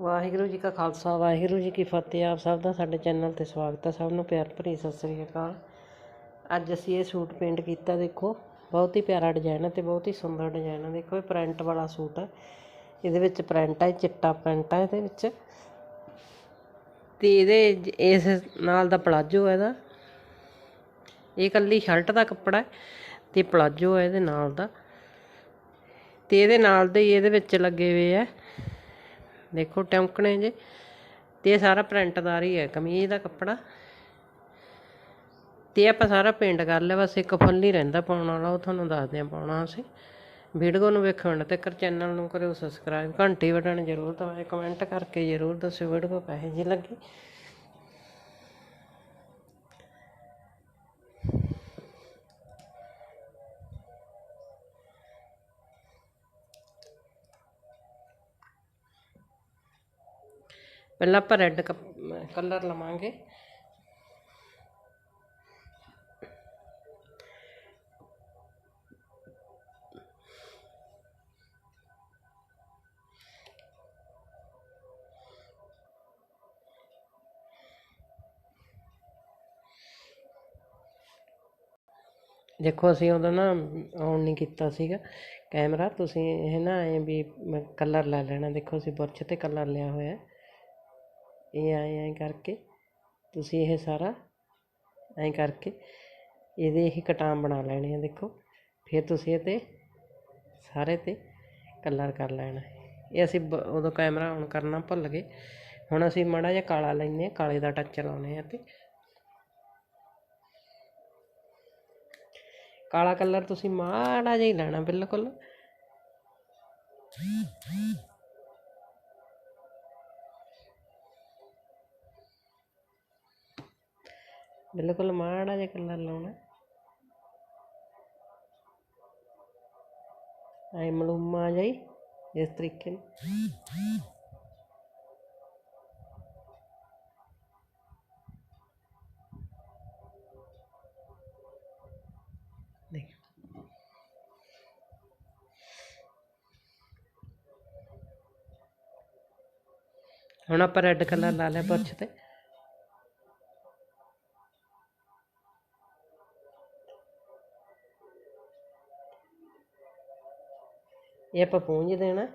ਵਾਹਿਗੁਰੂ ਜੀ ਕਾ ਖਾਲਸਾ, ਵਾਹਿਗੁਰੂ ਜੀ ਕੀ ਫਤਿਹ। ਆਪ ਸਭ ਦਾ ਸਾਡੇ ਚੈਨਲ ਤੇ ਸਵਾਗਤ ਹੈ। ਸਭ ਨੂੰ ਪਿਆਰ ਭਰੀ ਸਤਿ ਸ੍ਰੀ ਅਕਾਲ। ਅੱਜ ਅਸੀਂ ਇਹ ਸੂਟ ਪੇਂਟ ਕੀਤਾ, ਦੇਖੋ। ਬਹੁਤ ਹੀ ਪਿਆਰਾ ਡਿਜ਼ਾਈਨ ਹੈ ਤੇ ਬਹੁਤ ਹੀ ਸੁੰਦਰ ਡਿਜ਼ਾਈਨ ਹੈ। ਦੇਖੋ, ਇਹ ਪ੍ਰਿੰਟ ਵਾਲਾ ਸੂਟ ਹੈ। ਇਹਦੇ ਵਿੱਚ ਪ੍ਰਿੰਟ ਹੈ ਚਿੱਟਾ ਪ੍ਰਿੰਟ ਹੈ ਇਹਦੇ ਵਿੱਚ। ਤੇ ਇਹਦੇ ਇਸ ਨਾਲ ਦਾ ਪਲਾਜੋ ਹੈ ਇਹਦਾ। ਇਹ ਇਕੱਲੀ ਸ਼ਰਟ ਦਾ ਕੱਪੜਾ ਹੈ ਤੇ ਪਲਾਜੋ ਹੈ ਇਹਦੇ ਨਾਲ ਦਾ। ਤੇ ਇਹਦੇ ਨਾਲ ਦੇ ਇਹਦੇ ਵਿੱਚ ਲੱਗੇ ਹੋਏ ਆ ਦੇਖੋ ਟਮਕਣੇ ਜੇ। ਤੇ ਇਹ ਸਾਰਾ ਪ੍ਰਿੰਟਦਾਰ ਹੀ ਹੈ ਕਮੀਜ਼ ਦਾ ਕੱਪੜਾ। ਤੇ ਆਪਾਂ ਸਾਰਾ ਪੇਂਟ ਕਰ ਲਿਆ, ਬਸ ਇੱਕ ਫੁੱਲ ਹੀ ਰਹਿੰਦਾ ਪਾਉਣ ਵਾਲਾ, ਉਹ ਤੁਹਾਨੂੰ ਦੱਸਦੇ ਆ ਪਾਉਣਾ ਅਸੀਂ। ਵੀਡੀਓ ਨੂੰ ਵੇਖਣ ਤੇ ਕਰ ਚੈਨਲ ਨੂੰ ਕਰਿਓ ਸਬਸਕ੍ਰਾਈਬ ਘੰਟੀ ਬਟਨ ਜ਼ਰੂਰ ਦਬਾਇਓ ਕਮੈਂਟ ਕਰਕੇ ਜ਼ਰੂਰ ਦੱਸਿਓ ਵੀਡੀਓ ਪੈਸੇ ਜੀ ਲੱਗੀ। ਪਹਿਲਾਂ ਆਪਾਂ ਰੈੱਡ ਕਲਰ ਲਵਾਂਗੇ। ਦੇਖੋ, ਅਸੀਂ ਉਹਦਾ ਨਾ ਆਨ ਨਹੀਂ ਕੀਤਾ ਸੀਗਾ। ਕੈਮਰਾ, ਤੁਸੀਂ ਇਹ ਨਾ ਐ ਵੀ ਕਲਰ ਲੈ ਲੈਣਾ। ਦੇਖੋ, ਅਸੀਂ ਬੁਰਸ਼ ਤੇ ਕਲਰ ਲਿਆ ਹੋਇਆ ਇਹ ਐਂ ਐਂ ਕਰਕੇ ਤੁਸੀਂ ਇਹ ਸਾਰਾ ਐਂ ਕਰਕੇ ਇਹਦੇ ਇਹ ਕਟਾਮ ਬਣਾ ਲੈਣੇ ਆ, ਦੇਖੋ। ਫਿਰ ਤੁਸੀਂ ਇਹ 'ਤੇ ਸਾਰੇ 'ਤੇ ਕਲਰ ਕਰ ਲੈਣਾ। ਇਹ ਅਸੀਂ ਬ- ਉਦੋਂ ਕੈਮਰਾ ਔਨ ਕਰਨਾ ਭੁੱਲ ਗਏ। ਹੁਣ ਅਸੀਂ ਮਾੜਾ ਜਿਹਾ ਕਾਲਾ ਲੈਂਦੇ ਹਾਂ, ਕਾਲੇ ਦਾ ਟੱਚ ਲਾਉਂਦੇ ਆ ਤੇ ਕਾਲਾ ਕਲਰ ਤੁਸੀਂ ਮਾੜਾ ਜਿਹਾ ਹੀ ਲੈਣਾ, ਬਿਲਕੁਲ। ਬਿਲਕੁਲ ਮਾੜਾ ਜਿਹਾ ਕਲਰ ਲਾਉਣਾ। ਐ ਮਲੂਮਾ ਜਾਈ ਇਸ ਤਰੀਕੇ ਨਾਲ। ਹੁਣ ਆਪਾਂ ਰੈੱਡ ਕਲਰ ਲਾ ਲਿਆ ਬੁਰਸ਼ ਤੇ। ਇਹ ਆਪਾਂ ਪੂੰਝ ਦੇਣਾ।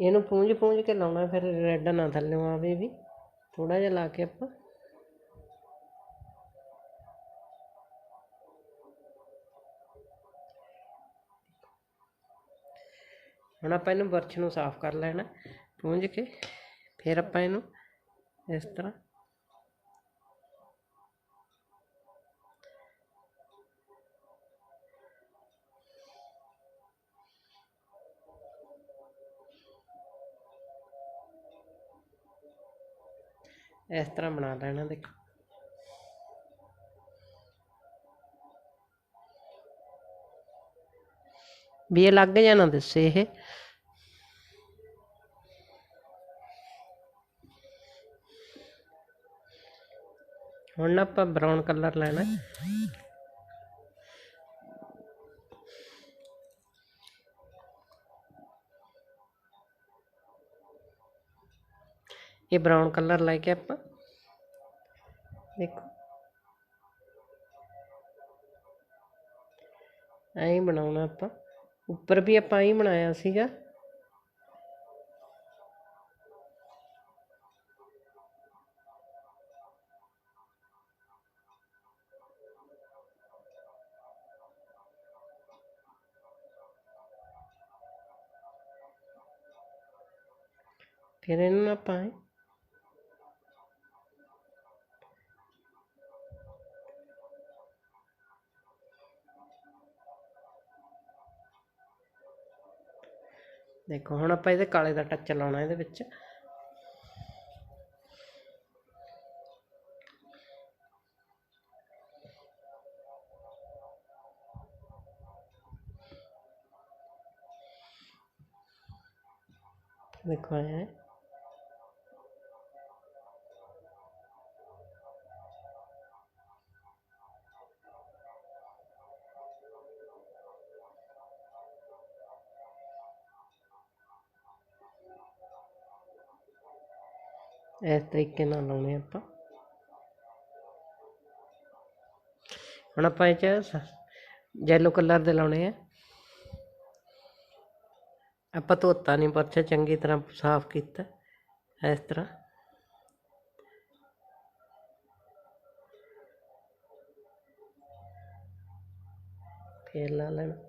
ਇਹਨੂੰ ਪੂੰਝ ਪੂੰਝ ਕੇ ਲਾਉਣਾ, ਫਿਰ ਰੈੱਡ ਨਾ ਥੱਲੇ ਆਵੇ ਵੀ। ਥੋੜਾ ਜਿਹਾ ਲਾ ਕੇ ਆਪਾਂ ਹੁਣ ਆਪਾਂ ਇਹਨੂੰ ਬਰਸ਼ ਨੂੰ ਸਾਫ਼ ਕਰ ਲੈਣਾ, ਪੂੰਝ ਕੇ, ਫਿਰ ਆਪਾਂ ਇਹਨੂੰ ਇਸ ਤਰ੍ਹਾਂ ਇਸ ਤਰ੍ਹਾਂ ਬਣਾ ਲੈਣਾ, ਦੇਖੋ। ਵੀ ਇਹ ਲੱਗ ਜਾਣਾ ਦੱਸੇ ਇਹ। ਹੁਣ ਨਾ ਆਪਾਂ ਬਰਾਊਨ ਕਲਰ ਲੈਣਾ। ਇਹ ਬਰਾਊਨ ਕਲਰ ਲੈ ਕੇ ਆਪਾਂ ਦੇਖੋ। ਐਂ ਹੀ ਬਣਾਉਣਾ ਆਪਾਂ। ਉੱਪਰ ਵੀ ਆਪਾਂ ਐਂ ਹੀ ਬਣਾਇਆ ਸੀਗਾ ਫਿਰ ਇਹਨੂੰ ਨਾ ਦੇਖੋ ਹੁਣ ਆਪਾਂ ਇਹਦੇ ਕਾਲੇ ਦਾ ਟੱਚ ਲਾਉਣਾ ਇਹਦੇ ਵਿੱਚ। ਦੇਖੋ ਇਹ ਇਸ ਤਰੀਕੇ ਨਾਲ ਲਾਉਣੇ ਆਪਾਂ। ਹੁਣ ਆਪਾਂ ਇਹ ਚ ਯੈਲੋ ਕਲਰ ਦੇ ਲਾਉਣੇ ਆ। ਆਪਾਂ ਧੋਤਾ ਨਹੀਂ ਪਰਚਾ ਚੰਗੀ ਤਰ੍ਹਾਂ ਸਾਫ਼ ਕੀਤਾ ਇਸ ਤਰ੍ਹਾਂ। ਫੇਰ ਲਾ ਲੈਣਾ।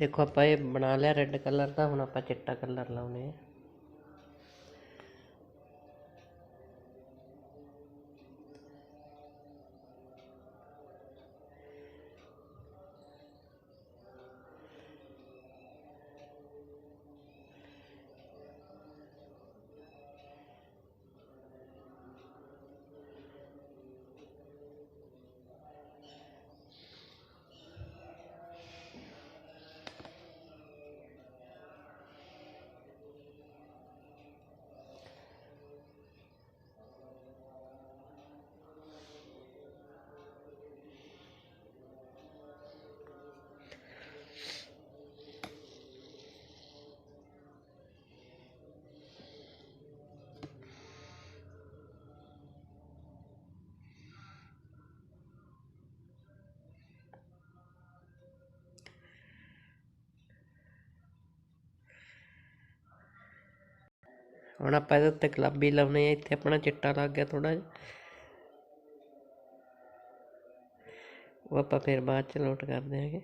ਦੇਖੋ ਆਪਾਂ ਇਹ ਬਣਾ ਲਿਆ ਰੈੱਡ ਕਲਰ ਦਾ ਹੁਣ ਆਪਾਂ ਚਿੱਟਾ ਕਲਰ ਲਾਉਣੇ ਆ ਹੁਣ ਆਪਾਂ ਇਹਦੇ ਉੱਤੇ ਗੁਲਾਬੀ ਲਾਉਣੇ ਆ, ਇੱਥੇ ਆਪਣਾ ਚਿੱਟਾ ਲੱਗ ਗਿਆ ਥੋੜਾ ਜਿਹਾ। ਉਹ ਆਪਾਂ ਫਿਰ ਬਾਅਦ ਚ ਲੋਟ ਕਰ ਦਿਆਂਗੇ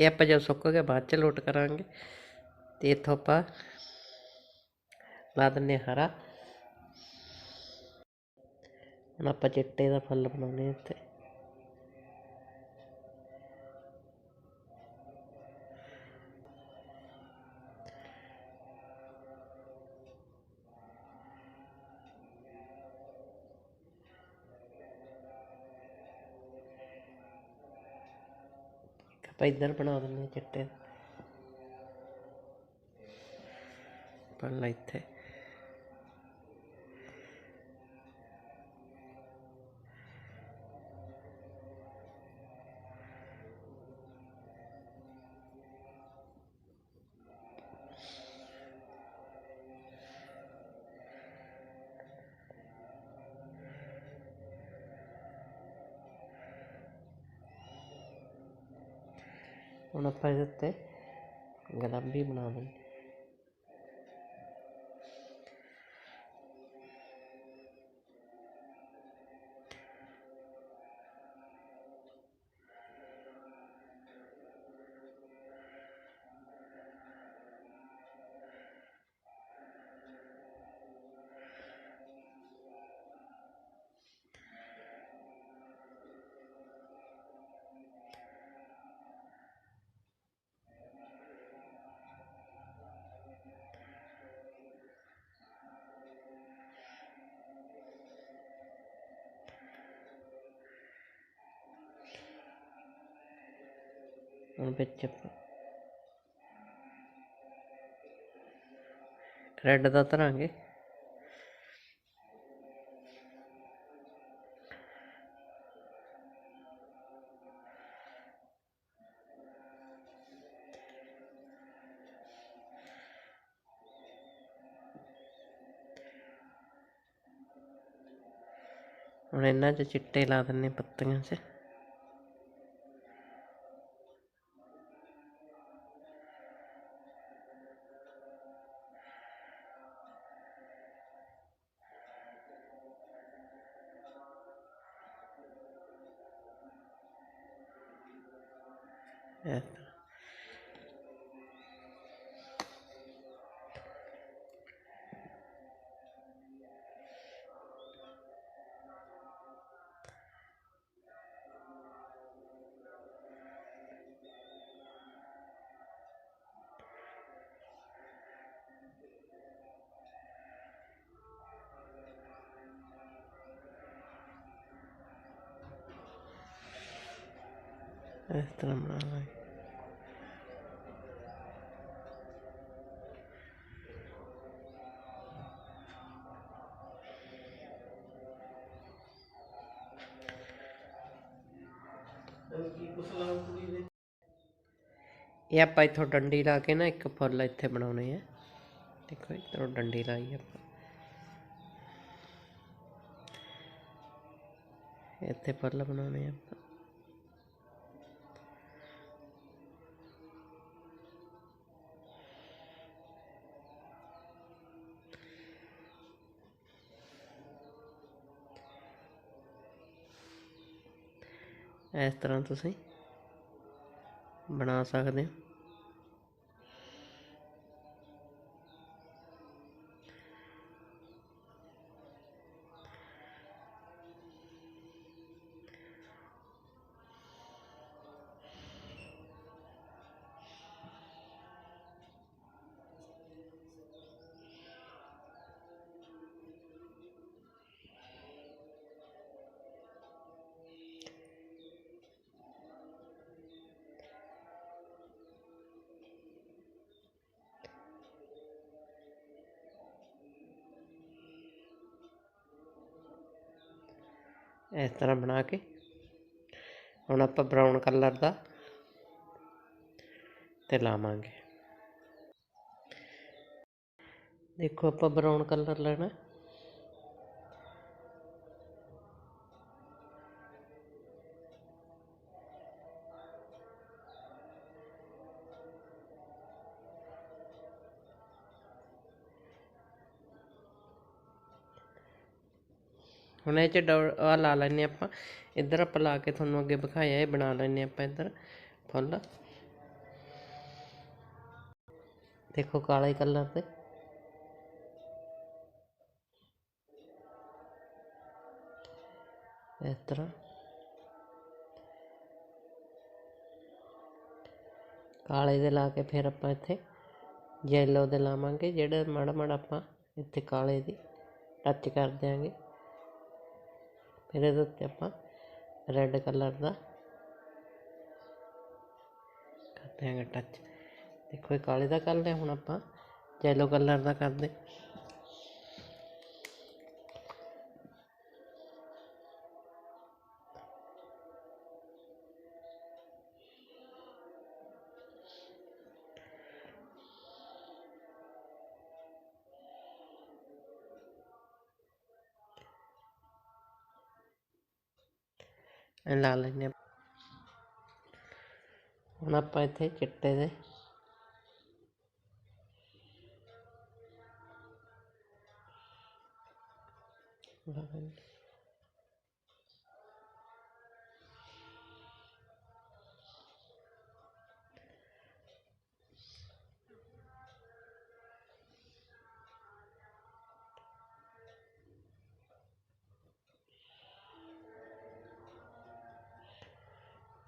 ਇਹ ਆਪਾਂ ਜਦ ਸੁੱਕ ਗਿਆ ਬਾਅਦ ਚ ਲੋਟ ਕਰਾਂਗੇ। ਤੇ ਇੱਥੋਂ ਆਪਾਂ ਲਾ ਦਿੰਨੇ ਹਾਂ ਹਰਾ। ਹੁਣ ਆਪਾਂ ਚਿੱਟੇ ਦਾ ਫੁੱਲ ਬਣਾਉਣੇ ਆ ਇੱਥੇ। ਆਪਾਂ ਇੱਧਰ ਬਣਾ ਦਿੰਦੇ ਚਿੱਟੇ। ਦਾ ਪਹਿਲਾਂ ਇੱਥੇ। ਹੁਣ ਆਪਾਂ ਵਿੱਚ ਰੈੱਡ ਦਾ ਧਰਾਂਗੇ। ਹੁਣ ਇਹਨਾਂ 'ਚ ਚਿੱਟੇ ਲਾ ਦਿੰਨੇ ਪੱਤੀਆਂ 'ਚ। ਇਸ ਇਸ ਤਰ੍ਹਾਂ ਬਣਾਉਣਾ ਲਾਂਗੇ ਇਹ ਆਪਾਂ ਇੱਥੋਂ ਡੰਡੀ ਲਾ ਕੇ ਨਾ ਇੱਕ ਫੁੱਲ ਇੱਥੇ ਬਣਾਉਣੇ ਆ। ਦੇਖੋ ਇੱਧਰੋਂ ਡੰਡੀ ਲਾਈ ਆਪਾਂ। ਇੱਥੇ ਫੁੱਲ ਬਣਾਉਣੇ ਆ ਆਪਾਂ। ਇਸ ਤਰ੍ਹਾਂ ਤੁਸੀਂ ਬਣਾ ਸਕਦੇ ਹੋ। ਇਸ ਤਰ੍ਹਾਂ ਬਣਾ ਕੇ। ਹੁਣ ਆਪਾਂ ਬਰਾਊਨ ਕਲਰ ਦਾ ਤੇ ਲਾਵਾਂਗੇ। ਦੇਖੋ ਆਪਾਂ ਬਰਾਊਨ ਕਲਰ ਲੈਣਾ। ਹੁਣ ਇਹ ਚ ਆ ਲਾ ਲੈਨੇ ਆਪਾਂ। ਇੱਧਰ ਆਪਾਂ ਲਾ ਕੇ ਤੁਹਾਨੂੰ ਅੱਗੇ ਵਿਖਾਇਆ, ਇਹ ਬਣਾ ਲੈਨੇ ਆਪਾਂ ਇੱਧਰ। ਫੁੱਲ। ਦੇਖੋ ਕਾਲੇ ਕਲਰ ਤੇ ਇਸ ਤਰ੍ਹਾਂ। ਕਾਲੇ ਦੇ ਲਾ ਕੇ ਫਿਰ ਆਪਾਂ ਇੱਥੇ ਯੈਲੋ ਦੇ ਲਾਵਾਂਗੇ, ਜਿਹੜਾ ਮਾੜਾ ਮਾੜਾ ਆਪਾਂ ਇੱਥੇ ਕਾਲੇ ਦੀ ਟੱਚ ਕਰ ਦਿਆਂਗੇ। ਫਿਰ ਇਹਦੇ ਉੱਤੇ ਆਪਾਂ ਰੈੱਡ ਕਲਰ ਦਾ ਕਰਦੇ ਹੈਗੇ ਟੱਚ ਦੇਖੋ ਇਹ ਕਾਲੇ ਦਾ ਕਰ ਲਿਆ ਹੁਣ ਆਪਾਂ ਯੈਲੋ ਕਲਰ ਦਾ ਕਰਦੇ। ਲਾ ਲੈਂਦੇ ਹਾਂ ਹੁਣ ਆਪਾਂ ਇੱਥੇ ਚਿੱਟੇ ਦੇ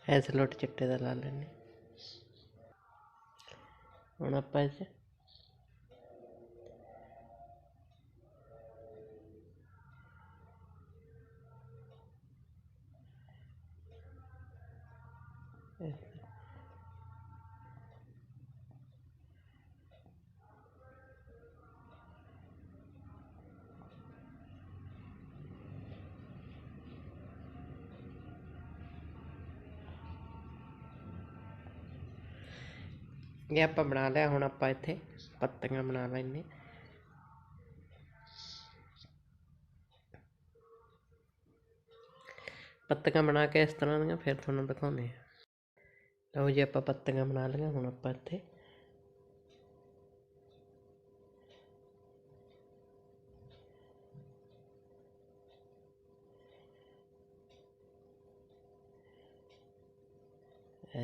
ਐਸ ਲੋਟ ਚਿੱਟੇ ਦਾ ਲਾ ਲੈਣੇ ਹੁਣ ਆਪਾਂ ਇਹ ਆਪਾਂ ਬਣਾ ਲਿਆ, ਹੁਣ ਆਪਾਂ ਇੱਥੇ ਪੱਤੀਆਂ ਬਣਾ ਲੈਣੇ ਪੱਤੀਆਂ ਬਣਾ ਕੇ ਇਸ ਤਰ੍ਹਾਂ ਦੀਆਂ, ਫਿਰ ਤੁਹਾਨੂੰ ਦਿਖਾਉਂਦੇ ਹਾਂ। ਲਓ ਜੀ, ਆਪਾਂ ਪੱਤੀਆਂ ਬਣਾ ਲਈਆਂ, ਹੁਣ ਆਪਾਂ ਇੱਥੇ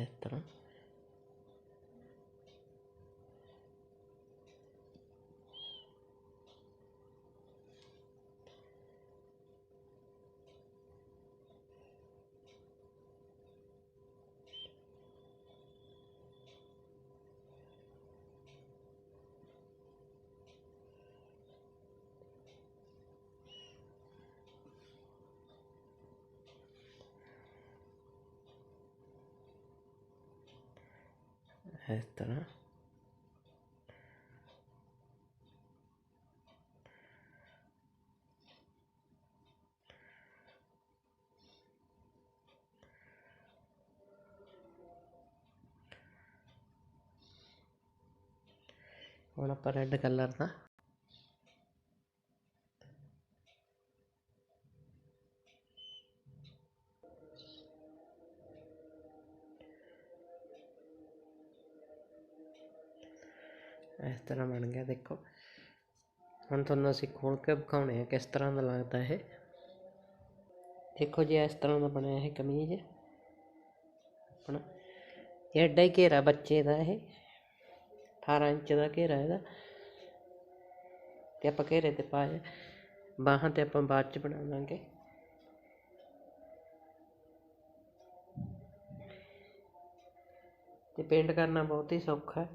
ਇਸ ਤਰ੍ਹਾਂ ਇਸ ਤਰ੍ਹਾਂ ਹੁਣ ਆਪਾਂ ਰੈੱਡ ਕਲਰ ਦਾ ਦੇਖੋ। ਹੁਣ ਤੁਹਾਨੂੰ ਅਸੀਂ ਖੋਲ ਕੇ ਵਿਖਾਉਣੇ ਆ ਕਿਸ ਤਰ੍ਹਾਂ ਦਾ ਲੱਗਦਾ ਇਹ। ਦੇਖੋ ਜੀ, ਇਸ ਤਰ੍ਹਾਂ ਦਾ ਬਣਿਆ ਇਹ ਕਮੀਜ਼। ਆਪਣਾ ਇਹ ਐਡਾ ਹੀ ਘੇਰਾ ਬੱਚੇ ਦਾ ਇਹ। 18 ਇੰਚ ਦਾ ਘੇਰਾ ਇਹਦਾ। ਤੇ ਆਪਾਂ ਘੇਰੇ ਤੇ ਪਾਇਆ ਬਾਹਾਂ ਤੇ ਆਪਾਂ ਬਾਅਦ ਚ ਬਣਾਵਾਂਗੇ ਤੇ ਪੇਂਟ ਕਰਨਾ ਬਹੁਤ ਹੀ ਸੌਖਾ ਹੈ।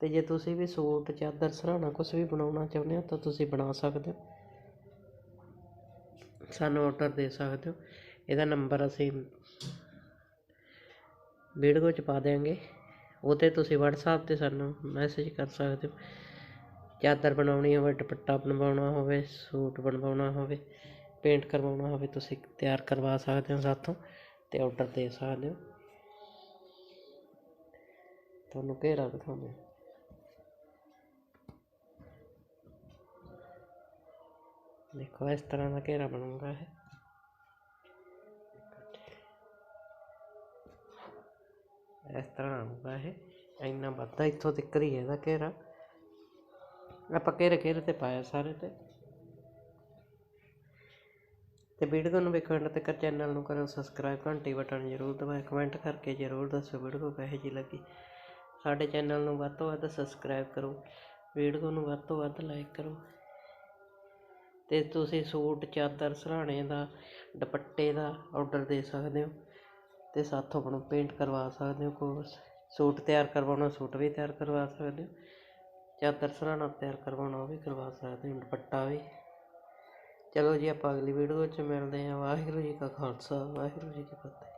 ਅਤੇ ਜੇ ਤੁਸੀਂ ਵੀ ਸੂਟ ਚਾਦਰ ਸਰਾਣਾ ਕੁਛ ਵੀ ਬਣਾਉਣਾ ਚਾਹੁੰਦੇ ਹੋ ਤਾਂ ਤੁਸੀਂ ਬਣਾ ਸਕਦੇ ਹੋ। ਸਾਨੂੰ ਔਡਰ ਦੇ ਸਕਦੇ ਹੋ। ਇਹਦਾ ਨੰਬਰ ਅਸੀਂ ਵੀਡੀਓ 'ਚ ਪਾ ਦਿਆਂਗੇ। ਉਹ 'ਤੇ ਤੁਸੀਂ ਵਟਸਐਪ ਤੇ ਸਾਨੂੰ ਮੈਸੇਜ ਕਰ ਸਕਦੇ ਹੋ। ਚਾਦਰ ਬਣਾਉਣੀ ਹੋਵੇ, ਦੁਪੱਟਾ ਬਣਵਾਉਣਾ ਹੋਵੇ, ਸੂਟ ਬਣਵਾਉਣਾ ਹੋਵੇ ਪੇਂਟ ਕਰਵਾਉਣਾ ਹੋਵੇ, ਤੁਸੀਂ ਤਿਆਰ ਕਰਵਾ ਸਕਦੇ ਹੋ ਸਾਥੋਂ ਅਤੇ ਔਡਰ ਦੇ ਸਕਦੇ ਹੋ। ਤੁਹਾਨੂੰ ਘੇਰਾ ਦਿਖਾਉਂਦੇ ਦੇਖੋ ਇਸ ਤਰ੍ਹਾਂ ਦਾ ਘੇਰਾ ਬਣੂਗਾ ਇਹ ਇਸ ਤਰ੍ਹਾਂ ਆਊਗਾ ਇਹ ਇੰਨਾ ਵੱਧਾ ਇੱਥੋਂ ਤੱਕ ਹੀ ਹੈ ਇਹਦਾ ਘੇਰਾ ਆਪਾਂ ਘੇਰੇ ਘੇਰੇ ਤੇ ਪਾਇਆ ਸਾਰੇ ਤੇ ਤੇ ਵੀਡੀਓ ਨੂੰ ਵੇਖਣ ਤੱਕ ਚੈਨਲ ਨੂੰ ਕਰੋ ਸਬਸਕ੍ਰਾਈਬ ਘੰਟੀ ਬਟਨ ਜ਼ਰੂਰ ਦਬਾਓ ਕਮੈਂਟ ਕਰਕੇ ਜ਼ਰੂਰ ਦੱਸੋ ਵੀਡੀਓ ਕਿਹੋ ਜਿਹੀ ਲੱਗੀ ਸਾਡੇ ਚੈਨਲ ਨੂੰ ਵੱਧ ਤੋਂ ਵੱਧ ਸਬਸਕ੍ਰਾਈਬ ਕਰੋ ਵੀਡੀਓ ਨੂੰ ਵੱਧ ਤੋਂ ਵੱਧ ਲਾਈਕ ਕਰੋ ਅਤੇ ਤੁਸੀਂ ਸੂਟ, ਚਾਦਰ, ਸਰਾਣੇ ਦਾ, ਦੁਪੱਟੇ ਦਾ ਔਡਰ ਦੇ ਸਕਦੇ ਹੋ ਅਤੇ ਸਾਥੋਂ ਆਪਣਾ ਪੇਂਟ ਕਰਵਾ ਸਕਦੇ ਹੋ ਕੋਈ ਸੂਟ ਤਿਆਰ ਕਰਵਾਉਣਾ, ਸੂਟ ਵੀ ਤਿਆਰ ਕਰਵਾ ਸਕਦੇ ਹੋ। ਚਾਦਰ, ਸਰਾਣਾ ਤਿਆਰ ਕਰਵਾਉਣਾ, ਉਹ ਵੀ ਕਰਵਾ ਸਕਦੇ ਹੋ, ਦੁਪੱਟਾ ਵੀ। ਚਲੋ ਜੀ, ਆਪਾਂ ਅਗਲੀ ਵੀਡੀਓ 'ਚ ਮਿਲਦੇ ਹਾਂ। ਵਾਹਿਗੁਰੂ ਜੀ ਕਾ ਖਾਲਸਾ, ਵਾਹਿਗੁਰੂ ਜੀ ਕੀ ਫਤਿਹ।